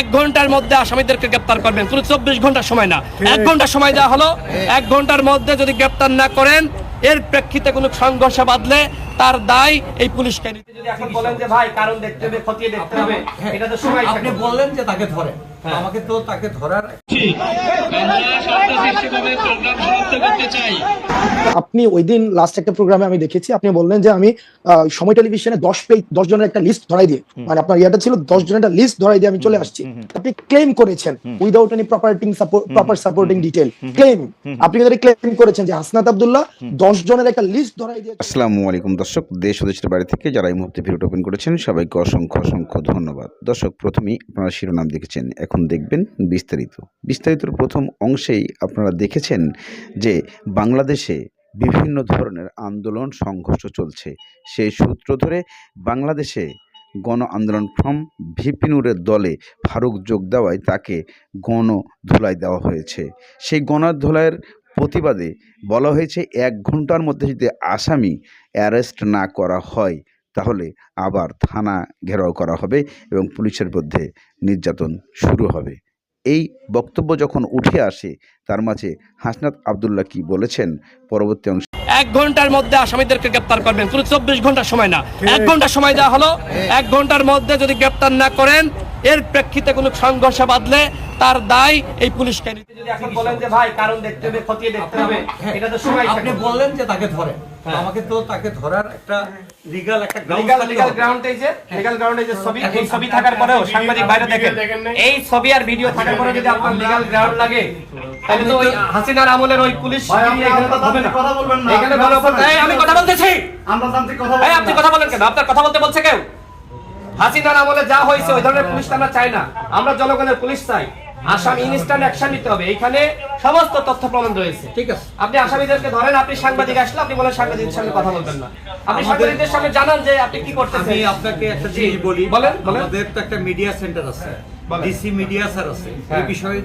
এক ঘণ্টার মধ্যে আসামিদেরকে গ্রেপ্তার করবেন। পুরো চব্বিশ ঘণ্টা সময় না এক ঘণ্টা সময় দেওয়া হলো। এক ঘণ্টার মধ্যে যদি গ্রেপ্তার না করেন এর প্রেক্ষিতে কোনো সংঘর্ষে বাঁধলে তার দায় এই পুলিশকে। নিতে যদি এখন বলেন যে ভাই কারণ দেখতে হবে খতিয়ে দেখতে হবে। এটা তো সময় আপনি বললেন যে তাকে ধরে আমাকে তো তাকে ধরার আপনি ওই দিন লাস্ট একটা প্রোগ্রামে আমি দেখেছি আপনি বললেন যে আমি সময় টেলিভিশনে দশ পেজ দশ জনের একটা লিস্ট ধরাই দিয়ে মানে আপনার ইয়াটা ছিল দশ জনের একটা লিস্ট ধরাই দিয়ে আমি চলে আসছি। আপনি ক্লেম করেছেন উইদাউট এনি প্রপার্টিং প্রপার সাপোর্টিং ডিটেল ক্লেম আপনি কিন্তু ক্লেম করেছেন যে হাসনাত আব্দুল্লাহ দশ জনের একটা লিস্ট ধরাই দিয়ে আসসালামু আলাইকুম দর্শক দেশ ও দেশের বাড়ি থেকে যারা এই মুহূর্তে ভিডিওটা ওপেন করেছেন সবাইকে অসংখ্য অসংখ্য ধন্যবাদ। দর্শক প্রথমেই আপনারা শিরোনাম দেখেছেন। এখন দেখবেন বিস্তারিত। বিস্তারিতর প্রথম অংশেই আপনারা দেখেছেন যে বাংলাদেশে বিভিন্ন ধরনের আন্দোলন, সংঘর্ষ চলছে। সেই সূত্র ধরে বাংলাদেশে গণ আন্দোলন ফ্রম ভিপিনুরের দলে ফারুক যোগ দেওয়ায় তাকে গণ ধুলাই দেওয়া হয়েছে। সেই গণ ধুলাইয়ের প্রতিবাদে বলা হয়েছে, এক ঘণ্টার মধ্যে যদি আসামি অ্যারেস্ট না করা হয় তাহলে আবার থানা ঘেরাও করা হবে এবং পুলিশের মধ্যে নির্যাতন শুরু হবে। এই বক্তব্য যখন উঠে আসে, তার মাঝে হাসনাত আবদুল্লাহ কি বলেছেন? পরবর্তী অংশ এক ঘণ্টার মধ্যে আসামিদেরকে গ্রেপ্তার করবেন, পুরো চব্বিশ ঘণ্টা সময় না। এক ঘণ্টা সময় দেওয়া হলো। এক ঘণ্টার মধ্যে যদি গ্রেপ্তার না করেন, এর প্রেক্ষিতে কোনো সংঘর্ষ বাঁধলে তার দায় এই পুলিশকে নিতে। যদি এখন বলেন যে ভাই কারণ দেখতে হবে খতিয়ে দেখতে হবে এটা তো সময় আপনি বললেন যে তাকে ধরে আমাকে তো তাকে ধরার একটা লিগাল একটা ground লিগাল থাকতে লিগাল হবে। গ্রাউন্ড এই যে লিগাল গ্রাউন্ড এই যে ছবি এই ছবি থাকার পরেও সাংবাদিক বাইরে দেখেন। এই ছবি আর ভিডিও থাকার পরে যদি আপনার লিগাল গ্রাউন্ড লাগে তাহলে তো ওই হাসিনার আমলের ওই পুলিশ এখানে হবে না। কথা বলবেন না। এখানে ভালো এই আমি কথা বলতেছি। আমরা তান্ত্রিক কথা এই আপনি কথা বলেন কেন? আপনার কথা বলতে বলছে কেউ? হাসিনার আমলে যা হয়েছে ওই ধরনের পুলিশ আমরা চাই না। আমরা জনগণের পুলিশ চাই। আসাম ইনস্ট্যান্ট অ্যাকশন নিতে হবে। এখানে সমস্ত তথ্য প্রমাণ রয়েছে। ঠিক আছে। আপনি আসামিদেরকে ধরেন আপনি সাংবাদিক আসলে আপনি বলেন সঙ্গে কথা বলবেন না। আপনি সাংবাদিকদের সঙ্গে জানান যে আপনি কি করতেছেন। আমি আপনাকে একটা জিনিস বলি। বলেন। আমাদের তো একটা মিডিয়া সেন্টার আছে। ডিসি মিডিয়া স্যার আছে। এই হ্যাঁ। বিষয়ে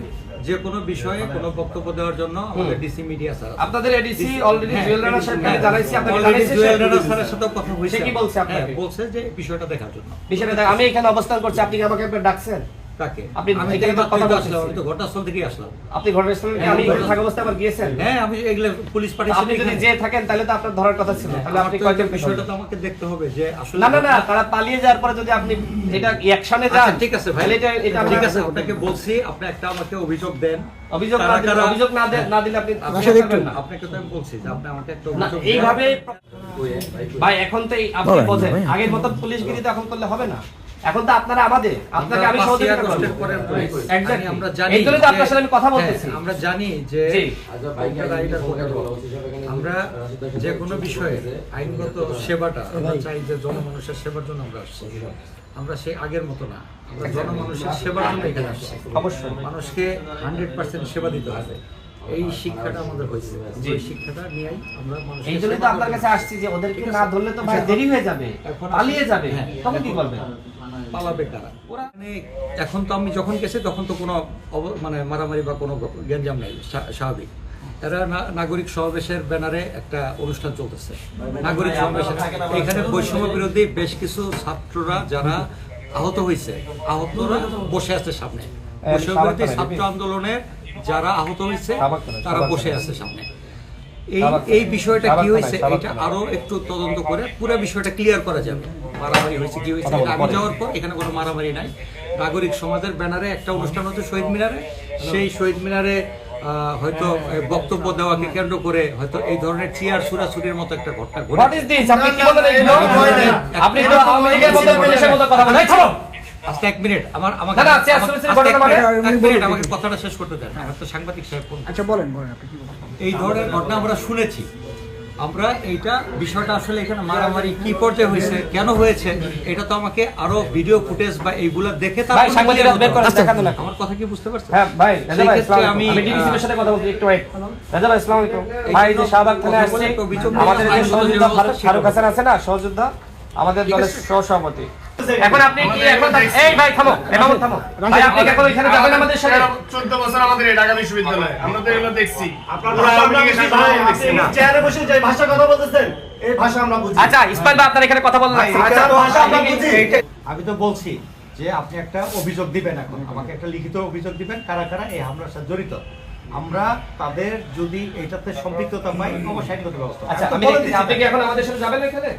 যে কোনো বিষয়ে কোনো বক্তব্য দেওয়ার জন্য আমাদের ডিসি মিডিয়া স্যার আপনাদের এডিসি অলরেডি জুয়েল রানা সাহেবকে জানাইছি জানাইছি জুয়েল রানা স্যারের সাথেও কথা হয়েছে কি বলছে আপনাকে? হ্যাঁ, বলছে যে বিষয়টা দেখার জন্য। বিষয়টা আমি এখানে অবস্থান করছি আপনি কি আমাকে একবার ডাকছেন? তাকে। আপনি আমি তো তো কথা কথা বলতেছি। আসলাম আমি তো ঘটনাস্থল থেকে আসলাম। আপনি ঘটনাস্থলে আমি থাকা অবস্থায় আবার গিয়েছেন? হ্যাঁ আমি এগুলো পুলিশ আপনি যদি যে থাকেন তাহলে তো আপনার ধরার কথা ছিল। তাহলে আপনি কয়জন বিষয়টা তো আমাকে দেখতে হবে যে আসলে না না না তারা পালিয়ে যাওয়ার পরে যদি আপনি এটা অ্যাকশনে যান আচ্ছা, ঠিক আছে ভাই। এটা এটা ঠিক আছে আপনাকে বলছি আপনি একটা আমাকে অভিযোগ দেন। অভিযোগ না দিলে অভিযোগ না দিলে আপনি আপনাকে একটু আপনাকে তো আমি বলছি যে আপনি আমাকে একটা অভিযোগ এইভাবে ভাই এখন তো আপনি বোঝেন আগের মতো পুলিশগিরি তো এখন করলে হবে না? এখন তো আপনারা আমাদের আপনাকে আমি সহযোগিতা করব। আমরা জানি এই তো আপনার সাথে আমি কথা বলতেছি। হ্যাঁ, আমরা জানি যে। আমরা যে কোনো বিষয়ে আইনগত সেবাটা আমরা চাই যে জনমানুষের সেবার জন্য আমরা আসছি। আমরা সেই আগের মতো না। আমরা জনমানুষের সেবার জন্য এখানে আসছি। অবশ্যই। মানুষকে হান্ড্রেড পার্সেন্ট সেবা দিতে হবে। এই শিক্ষাটা আমাদের হয়েছে। এই শিক্ষাটা নিয়েই আমরা এই জন্যই তো আপনার কাছে আসছি যে ওদেরকে না ধরলে তো ভাই দেরি হয়ে যাবে পালিয়ে যাবে। হ্যাঁ, তখন কি করবেন পালাবে কারা? মানে এখন তো আমি যখন গেছি তখন তো কোনো মানে মারামারি বা কোনো গ্যাঞ্জাম নেই স্বাভাবিক। এরা নাগরিক সমাবেশের ব্যানারে একটা অনুষ্ঠান চলতেছে। নাগরিক সমাবেশের এখানে বৈষম্য বিরোধী বেশ কিছু ছাত্ররা যারা আহত হয়েছে আহতরা বসে আছে সামনে। বৈষম্য বিরোধী ছাত্র আন্দোলনের যারা আহত হয়েছে তারা বসে আছে সামনে। এই এই বিষয়টা কি হয়েছে এটা আরও একটু তদন্ত করে পুরো বিষয়টা ক্লিয়ার করা যাবে। মারামারি হয়েছে কি হয়েছে আমি যাওয়ার পর এখানে কোনো মারামারি নাই। নাগরিক সমাজের ব্যানারে একটা অনুষ্ঠান হচ্ছে শহীদ মিনারে। সেই শহীদ মিনারে হয়তো বক্তব্য দেওয়াকে কেন্দ্র করে হয়তো এই ধরনের চিয়ার সুরাসুরির মতো একটা ঘটনা ঘটে আজকে এক মিনিট। আমার আমাকে এক মানে? মিনিট, আমাকে কথাটা শেষ করতে দেন। আমার তো সাংবাদিক সাহেব আচ্ছা বলেন বলেন আপনি এই ধরনের ঘটনা আমরা শুনেছি। আমরা এইটা বিষয়টা আসলে এখানে মারামারি কি পর্যায়ে হয়েছে কেন হয়েছে এটা তো আমাকে আরও ভিডিও ফুটেজ বা এইগুলো দেখে ভাই সাংবাদিকরা বের করেন আচ্ছা, দেখানো না আমার কথা কি বুঝতে পারছেন? হ্যাঁ ভাই রাজা ভাই আমি, আলাইকুম। আমি ডিবিসির সাথে কথা বলছি একটু ওয়েট রাজা ভাই আসসালামু আলাইকুম। ভাই যে শাহবাগ থানায় কথা বলে আসছি একটা অভিযোগ আমাদের যে আইনগত সহযোদ্ধা ফারুক- সেটা ফারুক হবে। হাসান আছে না সহযোদ্ধা আমাদের দলের সহসভাপতি। এখন আপনি কি এখন এই ভাই থামো। থামো। ভাই আপনি কি এখন ওইখানে যাবেন আমাদের সাথে? চোদ্দ বছর আমাদের ঢাকা বিশ্ববিদ্যালয়ে। আমরা তো এগুলো দেখছি। আপনারা চেয়ারে বসে যে ভাষা কথা বলতেছেন এই ভাষা আমরা বুঝি। আচ্ছা ইসমাইল ভাই আপনার এখানে কথা বললেন আচ্ছা, ভাষা আমরা বুঝি। আমি তো বলছি যে আপনি একটা অভিযোগ দিবেন এখন। আমাকে একটা লিখিত অভিযোগ দিবেন কারা কারা এই হামলার সাথে জড়িত। আমরা তাদের যদি এটাতে সম্পৃক্ততা পাই অবশ্যই আইনগত ব্যবস্থা। আচ্ছা দিচ্ছি। আপনি কি এখন আমাদের সাথে যাবেন এখানে?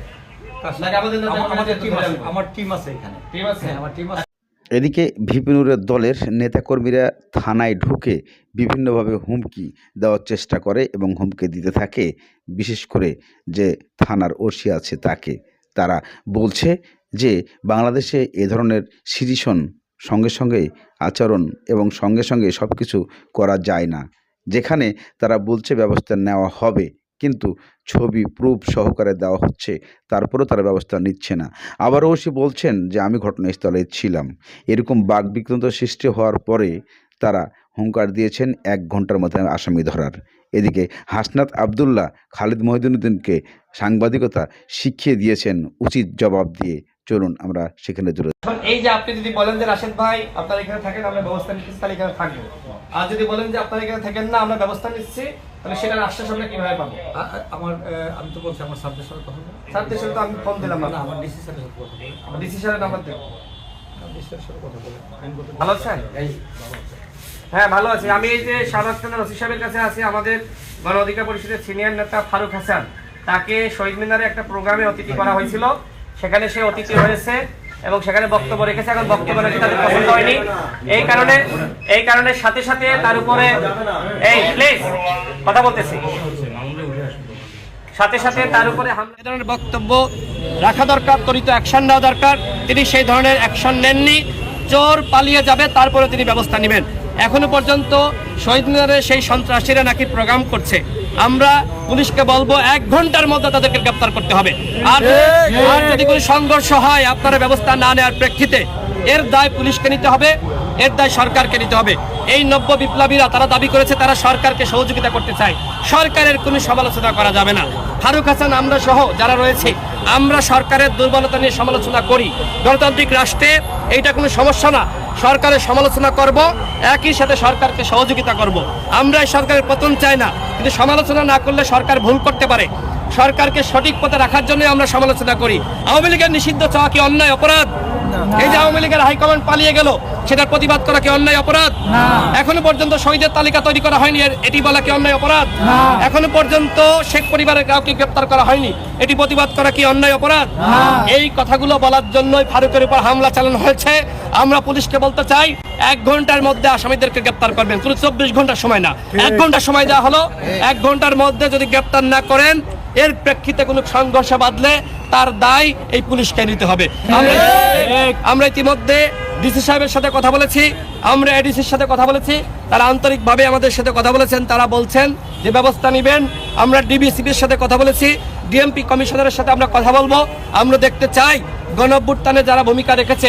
আমার- আমাদের আমাদের টিম আছে আনবেন? আমার টিম আছে এখানে টিম আছে? হ্যাঁ, আমার টিম আছে এদিকে ভিপিনুরের দলের নেতাকর্মীরা থানায় ঢুকে বিভিন্নভাবে হুমকি দেওয়ার চেষ্টা করে এবং হুমকি দিতে থাকে বিশেষ করে যে থানার ওসি আছে তাকে তারা বলছে যে বাংলাদেশে এ ধরনের সিরিশন সঙ্গে সঙ্গে আচরণ এবং সঙ্গে সঙ্গে সব কিছু করা যায় না যেখানে তারা বলছে ব্যবস্থা নেওয়া হবে কিন্তু ছবি প্রুফ সহকারে দেওয়া হচ্ছে, তারপরেও তারা ব্যবস্থা নিচ্ছে না। আবারও সে বলছেন যে, আমি ঘটনাস্থলে ছিলাম। এরকম বাঘ বিক্রান্ত সৃষ্টি হওয়ার পরে তারা হুঙ্কার দিয়েছেন এক ঘণ্টার মধ্যে আসামি ধরার। এদিকে হাসনাত আবদুল্লাহ, খালিদ মহিদুদ্দিনকে সাংবাদিকতা শিখিয়ে দিয়েছেন, উচিত জবাব দিয়ে চলুন আমরা সেখানে জুড়ে এখন এই যে আপনি যদি বলেন যে রাশেদ ভাই আপনারা এখানে থাকেন আমরা ব্যবস্থা নিচ্ছি তাহলে এখানে থাকব। আর যদি বলেন যে আপনারা এখানে থাকেন না আমরা ব্যবস্থা নিচ্ছি তাহলে সেটার আশ্বাস আমরা কীভাবে পাবো? আমার আমি তো বলছি আমার সাবজেক্ট সাথে কথা স্যারদের সাথে তো আমি ফোন দিলাম না আমার ডিসি সাথে কথা বলব আমার ডিসি স্যারের নাম্বার দেব সাথে ভালো আছেন? হ্যাঁ ভালো আছি। আমি এই যে খানের ওসি সাহেবের কাছে আছি আমাদের গণ অধিকার পরিষদের সিনিয়র নেতা ফারুক হাসান। তাকে শহীদ মিনারে একটা প্রোগ্রামে অতিথি করা হয়েছিল। সেখানে সে অতিথি হয়েছে এবং সেখানে বক্তব্য রেখেছে। এখন বক্তব্য নাকি তাদের পছন্দ হয়নি। এই কারণে এই কারণে সাথে সাথে তার উপরে এই প্লিজ কথা বলতেছি। সাথে সাথে তার উপরে হামলা বক্তব্য রাখা দরকার অ্যাকশন নেওয়া দরকার। তিনি সেই ধরনের অ্যাকশন নেননি। চোর পালিয়ে যাবে, তারপরে তিনি ব্যবস্থা নেবেন। এখনও পর্যন্ত শহীদ মিনারে সেই সন্ত্রাসীরা নাকি প্রোগ্রাম করছে। আমরা পুলিশকে বলব এক ঘণ্টার মধ্যে তাদেরকে গ্রেপ্তার করতে হবে। আর আর যদি কোনো সংঘর্ষ হয় আপনারা ব্যবস্থা না নেওয়ার প্রেক্ষিতে এর দায় পুলিশকে নিতে হবে এর দায় সরকারকে নিতে হবে। এই নব্য বিপ্লবীরা তারা দাবি করেছে তারা সরকারকে সহযোগিতা করতে চায়। সরকারের কোনো সমালোচনা করা যাবে না। ফারুক হাসান আমরা সহ যারা রয়েছে আমরা সরকারের দুর্বলতা নিয়ে সমালোচনা করি। গণতান্ত্রিক রাষ্ট্রে এইটা কোনো সমস্যা না। সরকারের সমালোচনা করব, একই সাথে সরকারকে সহযোগিতা করব। আমরা এই সরকারের পতন চাই না, কিন্তু সমালোচনা না করলে সরকার ভুল করতে পারে। সরকারকে সঠিক পথে রাখার জন্য আমরা সমালোচনা করি। আওয়ামী লীগের নিষিদ্ধ চাওয়া কি অন্যায়, অপরাধ? এই যে আওয়ামী লীগের হাইকমান্ড পালিয়ে গেল সেটার প্রতিবাদ করা কি অন্যায় অপরাধ? এখনও পর্যন্ত শহীদের তালিকা তৈরি করা হয়নি এটি বলা কি অন্যায় অপরাধ? এখনও পর্যন্ত শেখ পরিবারের কাউকে গ্রেপ্তার করা হয়নি এটি প্রতিবাদ করা কি অন্যায় অপরাধ? এই কথাগুলো বলার জন্যই ফারুকের উপর হামলা চালানো হয়েছে। আমরা পুলিশকে বলতে চাই এক ঘণ্টার মধ্যে আসামিদেরকে গ্রেপ্তার করবেন পুরো চব্বিশ ঘণ্টা সময় না এক ঘণ্টা সময় দেওয়া হলো এক ঘণ্টার মধ্যে যদি গ্রেপ্তার না করেন এর প্রেক্ষিতে কোনো সংঘর্ষ বাঁধলে তার দায় এই পুলিশকে নিতে হবে। আমরা ইতিমধ্যে ডিসি সাহেবের সাথে কথা বলেছি আমরা এডিসির সাথে কথা বলেছি তারা আন্তরিকভাবে আমাদের সাথে কথা বলেছেন তারা বলছেন যে ব্যবস্থা নেবেন। আমরা ডিবিসিবির সাথে কথা বলেছি ডিএমপি কমিশনারের সাথে আমরা কথা বলব। আমরা দেখতে চাই গণভ্যুত্থানে যারা ভূমিকা রেখেছে।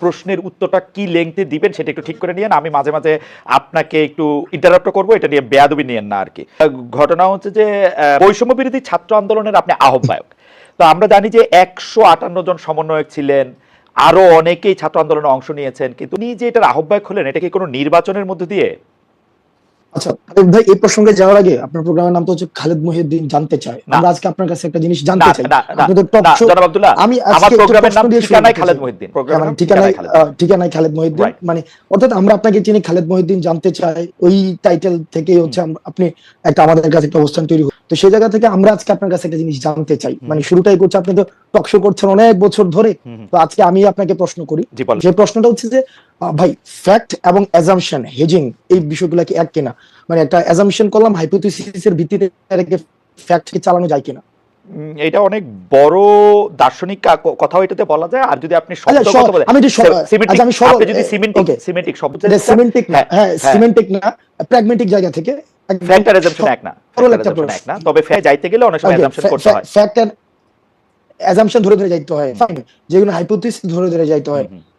প্রশ্নের উত্তরটা কি লেংথে দিবেন সেটা একটু ঠিক করে নিয়েন। আমি মাঝে মাঝে আপনাকে একটু ইন্টারাপ্ট করব, এটা নিয়ে বেয়াদবি নিয়েন না আর কি ঘটনা হচ্ছে যে বৈষম্য বিরোধী ছাত্র আন্দোলনের আপনি আহ্বায়ক। তো আমরা জানি যে একশো আটান্ন জন সমন্বয়ক ছিলেন, আরও অনেকেই ছাত্র আন্দোলনে অংশ নিয়েছেন, কিন্তু উনি যে এটার আহ্বায়ক হলেন, এটা কি কোনো নির্বাচনের মধ্যে দিয়ে? আচ্ছা খালেদ ভাই এই প্রসঙ্গে যাওয়ার আগে আপনার প্রোগ্রামের নাম তো হচ্ছে খালেদ মহিউদ্দিন জানতে চাই আমরা আজকে আপনার কাছে একটা জিনিস জানতে চাই। না না আপনি তো টক শো জনাব আব্দুল্লাহ আমি আমার প্রোগ্রামের নাম ঠিকানায় খালেদ মহিউদ্দিন। হ্যাঁ, প্রোগ্রামের মানে ঠিকানায় ঠিকানায় খালেদ মহিউদ্দিন। মানে অর্থাৎ আমরা আপনাকে চিনি খালেদ মহিউদ্দিন জানতে চাই। ওই টাইটেল থেকেই হচ্ছে আপনি একটা আমাদের কাছে একটা অবস্থান তৈরি। তো সেই জায়গা থেকে আমরা আজকে আপনার কাছে একটা জিনিস জানতে চাই। মানে শুরুটাই করছে আপনি তো টক শো করছেন অনেক বছর ধরে। তো আজকে আমি আপনাকে প্রশ্ন করি। যে প্রশ্নটা হচ্ছে যে ভাই ফ্যাক্ট এবং অ্যাজাম্পশন হেজিং এই বিষয়গুলো কি এক কিনা? মানে একটা অ্যাজাম্পশন করলাম হাইপোথিসিসের ভিত্তিতে এটাকে ফ্যাক্ট কে চালানো যায় কিনা? এটা অনেক বড় দার্শনিক কা- কথাও এটাতে বলা যায়। আর যদি আপনি আচ্ছা, শব্দ কথা বলেন আমি যে সব- সিমেন্টিক আচ্ছা, আমি সরল- যদি সিমেন্টিক সিমেন্টিক শব্দ সিমেন্টিক না হ্যাঁ হ্যাঁ। সিমেন্টিক না প্র্যাগমেটিক জায়গা থেকে একদম ফ্যাক্ট আর অ্যাজাম্পশন এক না সরল একটা প্রশ্ন। এক না। তবে ফ্যাক্ট যাইতে গেলে অনেক সময় অ্যাজাম্পশন করতে হয়। ফ্যাক্ট এন্ড অ্যাজাম্পশন ধরে ধরে যাইতে হয়। ফাইন যেগুলো হাইপোথিসিস ধরে ধরে যাইতে হয়।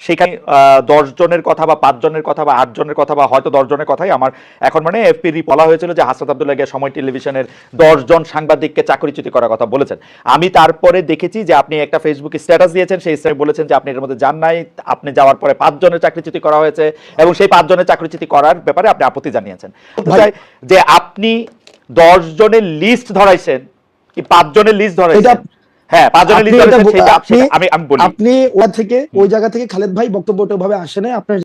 সেখানে দশ জনের কথা বা পাঁচ জনের কথা বা আট জনের কথা বা হয়তো দশ জনের কথাই আমার এখন মানে এফপি বলা হয়েছিল যে হাসনাত আব্দুল্লাহ গিয়ে সময় টেলিভিশনের দশ জন সাংবাদিককে চাকরিচ্যুতি করার কথা বলেছেন। আমি তারপরে দেখেছি যে আপনি একটা ফেসবুকে স্ট্যাটাস দিয়েছেন সেই স্ট্যাটাসে বলেছেন যে আপনি এর মধ্যে যান নাই আপনি যাওয়ার পরে পাঁচ জনের চাকরিচ্যুতি করা হয়েছে এবং সেই পাঁচ জনের চাকরিচ্যুতি করার ব্যাপারে আপনি আপত্তি জানিয়েছেন। যে আপনি দশ জনের লিস্ট ধরাইছেন কি পাঁচ জনের লিস্ট ধরাইছেন? হ্যাঁ লিস্ট আমি আমি বলি। আপনি ওর থেকে ওই জায়গা থেকে খালেদ ভাই বক্তব্যটা ভাবে আসে নাই? আপনার